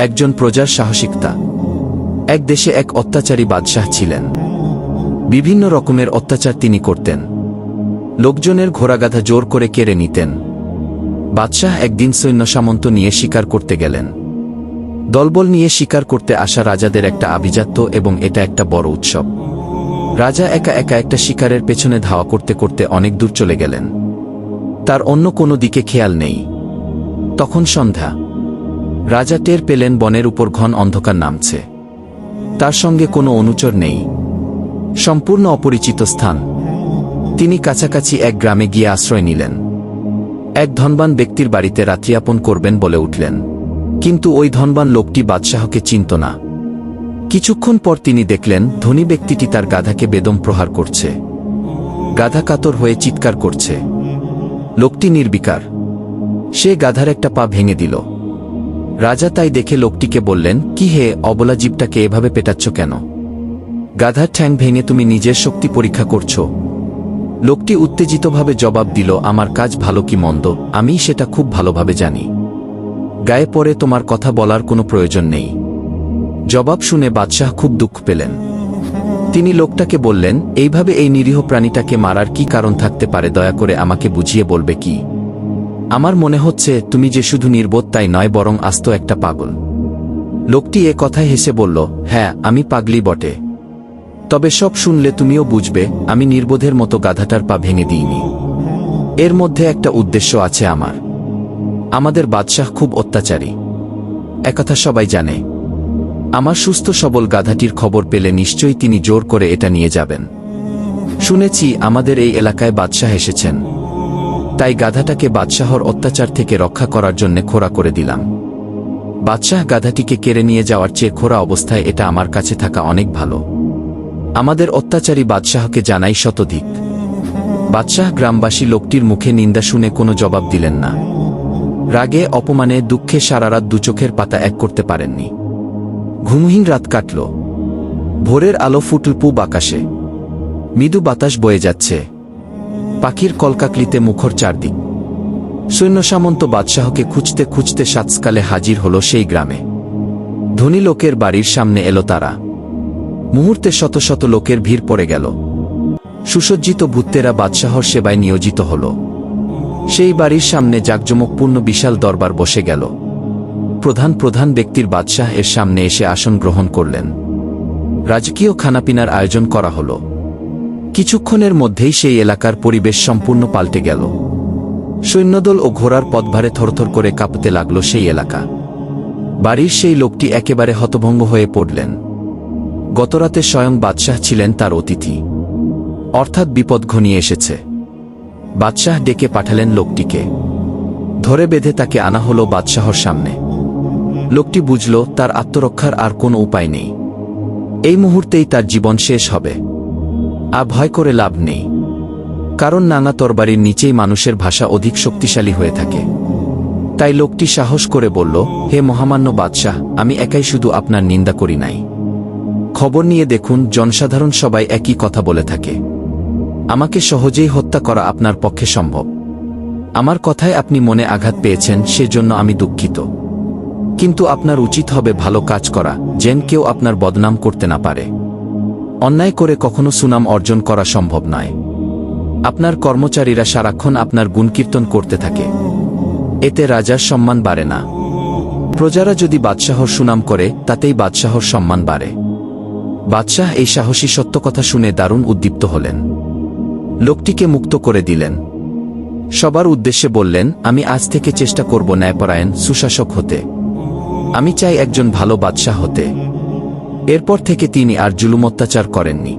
একজন প্রজার সাহসিকতা। এক দেশে এক অত্যাচারী বাদশাহ ছিলেন। বিভিন্ন রকমের অত্যাচার তিনি করতেন। লোকজনের ঘোড়াগাধা জোর করে কেড়ে নিতেন। বাদশাহ একদিন সৈন্য সামন্ত নিয়ে শিকার করতে গেলেন। দলবল নিয়ে শিকার করতে আসা রাজাদের একটা আভিজাত্য এবং এটা একটা বড় উৎসব। রাজা একা একা একটা শিকারের পেছনে ধাওয়া করতে করতে অনেক দূর চলে গেলেন। তার অন্য কোনো দিকে খেয়াল নেই। তখন সন্ধ্যা। রাজা টের পেলেন বনের উপর ঘন অন্ধকার নামছে। তার সঙ্গে কোনো অনুচর নেই। সম্পূর্ণ অপরিচিত স্থান। তিনি কাছাকাছি এক গ্রামে গিয়ে আশ্রয় নিলেন। এক ধনবান ব্যক্তির বাড়িতে রাত্রিয়াপন করবেন বলে উঠলেন। কিন্তু ওই ধনবান লোকটি বাদশাহকে চিনত না। কিছুক্ষণ পর তিনি দেখলেন, ধনী ব্যক্তিটি তার গাধাকে বেদম প্রহার করছে। গাধা কাতর হয়ে চিৎকার করছে। লোকটি নির্বিকার। সে গাধার একটা পা ভেঙে দিল। রাজা তাই দেখে লোকটিকে বললেন, কি হে, অবলা জীবটাকে এভাবে পেটাচ্ছ কেন? গাধার ঠ্যাং ভেঙে তুমি নিজের শক্তি পরীক্ষা করছ। লোকটি উত্তেজিতভাবে জবাব দিল, আমার কাজ ভালো কি মন্দ, আমি সেটা খুব ভালোভাবে জানি। গায়ে পরে তোমার কথা বলার কোনো প্রয়োজন নেই। জবাব শুনে বাদশাহ খুব দুঃখ পেলেন। তিনি লোকটাকে বললেন, এইভাবে এই নিরীহ প্রাণীটাকে মারার কি কারণ থাকতে পারে, দয়া করে আমাকে বুঝিয়ে বলবে কি? আমার মনে হচ্ছে তুমি যে শুধু নির্বোধ তাই নয় বরং আস্ত একটা পাগল। লোকটি এ কথায় হেসে বলল হ্যাঁ আমি পাগলি বটে। তবে সব শুনলে তুমিও বুঝবে, আমি নির্বোধের মতো গাধাটার পা ভেঙে দিইনি। এর মধ্যে একটা উদ্দেশ্য আছে আমার। আমাদের বাদশাহ খুব অত্যাচারী। একথা সবাই জানে। আমার সুস্থ সবল গাধাটির খবর পেলে নিশ্চয়ই তিনি জোর করে এটা নিয়ে যাবেন। শুনেছি আমাদের এই এলাকায় বাদশাহ এসেছেন। তাই গাধাটাকে বাদশাহর অত্যাচার থেকে রক্ষা করার জন্য খোরা করে দিলাম। বাদশাহ গাধাটিকে কেড়ে নিয়ে যাওয়ার চেয়ে খোরা অবস্থায় এটা আমার কাছে থাকা অনেক ভালো। আমাদের অত্যাচারী বাদশাহকে জানাই শতধিক। বাদশাহ গ্রামবাসী লোকটির মুখে নিন্দা শুনে কোনো জবাব দিলেন না। রাগে, অপমানে, দুঃখে সারারাত দুচোখের পাতা এক করতে পারেননি। ঘুমহীন রাত কাটল। ভোরের আলো ফুটল পূব আকাশে। মৃদু বাতাস বয়ে যাচ্ছে। পাখির কলকাকলিতে মুখর চারদিক। সৈন্য সামন্ত বাদশাহকে খুঁজতে খুঁজতে সাতসকালে হাজির হল সেই গ্রামে। ধনী লোকের বাড়ির সামনে এলো তারা। মুহূর্তে শত শত লোকের ভিড় পড়ে গেল। সুসজ্জিত ভূতেরা বাদশাহর সেবায় নিয়োজিত হল। সেই বাড়ির সামনে জাকজমকপূর্ণ বিশাল দরবার বসে গেল। প্রধান প্রধান ব্যক্তির বাদশাহ এর সামনে এসে আসন গ্রহণ করলেন। রাজকীয় খানাপিনার আয়োজন করা হল। কিছুক্ষণের মধ্যেই সেই এলাকার পরিবেশ সম্পূর্ণ পাল্টে গেল। সৈন্যদল ও ঘোড়ার পথভারে থরথর করে কাঁপতে লাগল সেই এলাকা। বাড়ির সেই লোকটি একেবারে হতভঙ্গ হয়ে পড়লেন। গতরাতে স্বয়ং বাদশাহ ছিলেন তার অতিথি। অর্থাৎ বিপদ ঘনিয়ে এসেছে। বাদশাহ ডেকে পাঠালেন লোকটিকে। ধরে বেঁধে তাকে আনা হল বাদশাহর সামনে। লোকটি বুঝল, তার আত্মরক্ষার আর কোনো উপায় নেই। এই মুহূর্তেই তার জীবন শেষ হবে। আর ভয় করে লাভ নেই। কারণ নানা তরবারির নিচেই মানুষের ভাষা অধিক শক্তিশালী হয়ে থাকে। তাই লোকটি সাহস করে বলল, হে মহামান্য বাদশাহ, আমি একাই শুধু আপনার নিন্দা করি নাই। খবর নিয়ে দেখুন, জনসাধারণ সবাই একই কথা বলে থাকে। আমাকে সহজেই হত্যা করা আপনার পক্ষে সম্ভব। আমার কথায় আপনি মনে আঘাত পেয়েছেন, সেজন্য আমি দুঃখিত। কিন্তু আপনার উচিত হবে ভালো কাজ করা, যেন কেউ আপনার বদনাম করতে না পারে। অন্যায় করে কখনো সুনাম অর্জন করা সম্ভব নয়। আপনার কর্মচারীরা সারাক্ষণ আপনার গুণকীর্তন করতে থাকে। এতে রাজার সম্মান বাড়ে না। প্রজারা যদি বাদশাহর সুনাম করে, তাতেই বাদশাহর সম্মান বাড়ে। বাদশাহ এই সাহসী সত্য কথা শুনে দারুণ উদ্দীপ্ত হলেন। লোকটিকে মুক্ত করে দিলেন। সবার উদ্দেশ্যে বললেন, আমি আজ থেকে চেষ্টা করব ন্যায়পরায়ণ, সুশাসক হতে। আমি চাই একজন ভালো বাদশাহ হতে। এরপর থেকে তিনি আর জুলুম অত্যাচার করেননি।